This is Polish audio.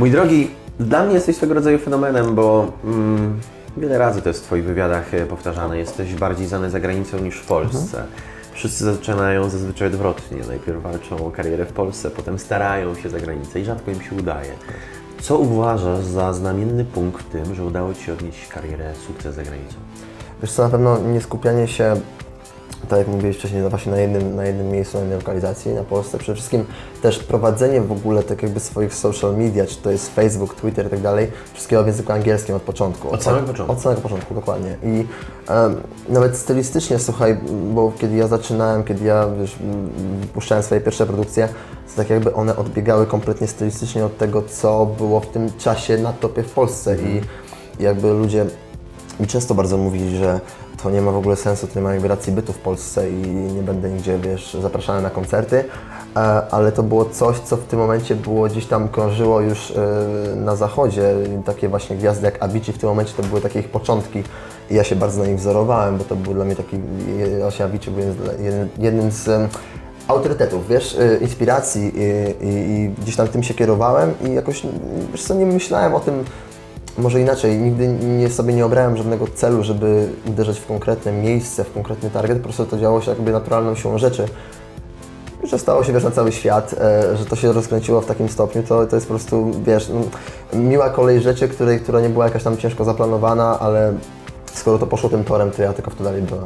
Mój drogi, dla mnie jesteś swego rodzaju fenomenem, bo mm, wiele razy to jest w Twoich wywiadach e, powtarzane. Jesteś bardziej znany za granicą niż w Polsce. Wszyscy zaczynają zazwyczaj odwrotnie. Najpierw walczą o karierę w Polsce, potem starają się za granicę i rzadko im się udaje. Co uważasz za znamienny punkt w tym, że udało Ci się odnieść karierę, sukces za granicą? Wiesz co, na pewno nie skupianie się, tak jak mówiłeś wcześniej, no właśnie na jednym, na jednym miejscu, na jednej lokalizacji, na Polsce. Przede wszystkim też prowadzenie w ogóle tak jakby swoich social media, czy to jest Facebook, Twitter i tak dalej, wszystkiego w języku angielskim od początku. Od samego początku. Od samego początku, dokładnie. I em, nawet stylistycznie, słuchaj, bo kiedy ja zaczynałem, kiedy ja wiesz, m, wypuszczałem swoje pierwsze produkcje, to tak jakby one odbiegały kompletnie stylistycznie od tego, co było w tym czasie na topie w Polsce i jakby ludzie mi często bardzo mówili, że to nie ma w ogóle sensu, to nie ma jakby racji bytu w Polsce i nie będę nigdzie, wiesz, zapraszany na koncerty, e, ale to było coś, co w tym momencie było gdzieś tam krążyło już e, na zachodzie. Takie właśnie gwiazdy jak Avicii w tym momencie to były takie ich początki i ja się bardzo na nich wzorowałem, bo to był dla mnie taki, właśnie Avicii był jednym, z autorytetów, wiesz, y, inspiracji i, i, i gdzieś tam tym się kierowałem i jakoś, wiesz co, nie myślałem o tym, może inaczej, nigdy nie, sobie nie obrałem żadnego celu, żeby uderzać w konkretne miejsce, w konkretny target, po prostu to działo się jakby naturalną siłą rzeczy. Że stało się, wiesz, na cały świat, e, że to się rozkręciło w takim stopniu, to, to jest po prostu, wiesz, no, miła kolej rzeczy, której, która nie była jakaś tam ciężko zaplanowana, ale skoro to poszło tym torem, to ja tylko w to dalej byłem.